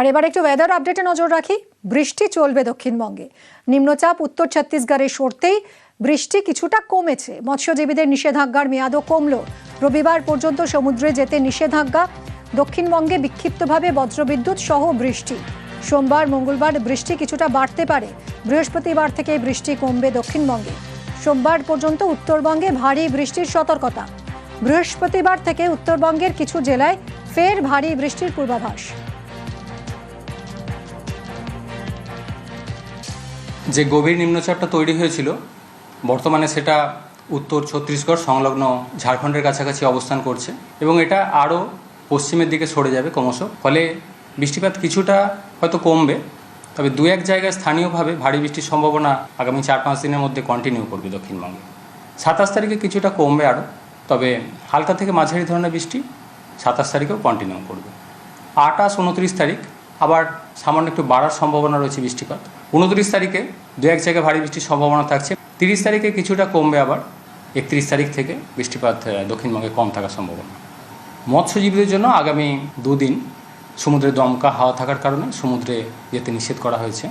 আর এবার একটু ওয়েদার আপডেটে নজর রাখি। বৃষ্টি চলবে দক্ষিণবঙ্গে। নিম্নচাপ উত্তর ছত্তিশগড়ে সরতেই বৃষ্টি কিছুটা কমেছে। মৎস্যজীবীদের নিষেধাজ্ঞার মেয়াদও কমল। রবিবার পর্যন্ত সমুদ্রে যেতে নিষেধাজ্ঞা। দক্ষিণবঙ্গে বিক্ষিপ্তভাবে বজ্রবিদ্যুৎ সহ বৃষ্টি। সোমবার, মঙ্গলবার বৃষ্টি কিছুটা বাড়তে পারে। বৃহস্পতিবার থেকে বৃষ্টি কমবে দক্ষিণবঙ্গে। সোমবার পর্যন্ত উত্তরবঙ্গে ভারী বৃষ্টির সতর্কতা। বৃহস্পতিবার থেকে উত্তরবঙ্গের কিছু জেলায় ফের ভারী বৃষ্টির পূর্বাভাস। যে গভীর নিম্নচাপটা তৈরি হয়েছিল, বর্তমানে সেটা উত্তর ছত্তিশগড় সংলগ্ন ঝাড়খণ্ডের কাছাকাছি অবস্থান করছে এবং এটা আরও পশ্চিমের দিকে সরে যাবে ক্রমশ। ফলে বৃষ্টিপাত কিছুটা হয়তো কমবে, তবে দু এক জায়গায় স্থানীয়ভাবে ভারী বৃষ্টির সম্ভাবনা আগামী চার পাঁচ দিনের মধ্যে কন্টিনিউ করবে দক্ষিণবঙ্গে। সাতাশ তারিখে কিছুটা কমবে আরও, তবে হালকা থেকে মাঝারি ধরনের বৃষ্টি সাতাশ তারিখেও কন্টিনিউ করবে। আটাশ উনত্রিশ তারিখ আবার সামান্য একটু বাড়ার সম্ভাবনা রয়েছে বৃষ্টিপাত। উনত্রিশ তারিখে দু এক জায়গায় ভারী বৃষ্টির সম্ভাবনা থাকছে। তিরিশ তারিখে কিছুটা কমবে আবার। একত্রিশ তারিখ থেকে বৃষ্টিপাত দক্ষিণবঙ্গে কম থাকার সম্ভাবনা। মৎস্যজীবীদের জন্য আগামী দুদিন সমুদ্রে দমকা হাওয়া থাকার কারণে সমুদ্রে যেতে নিষেধ করা হয়েছে।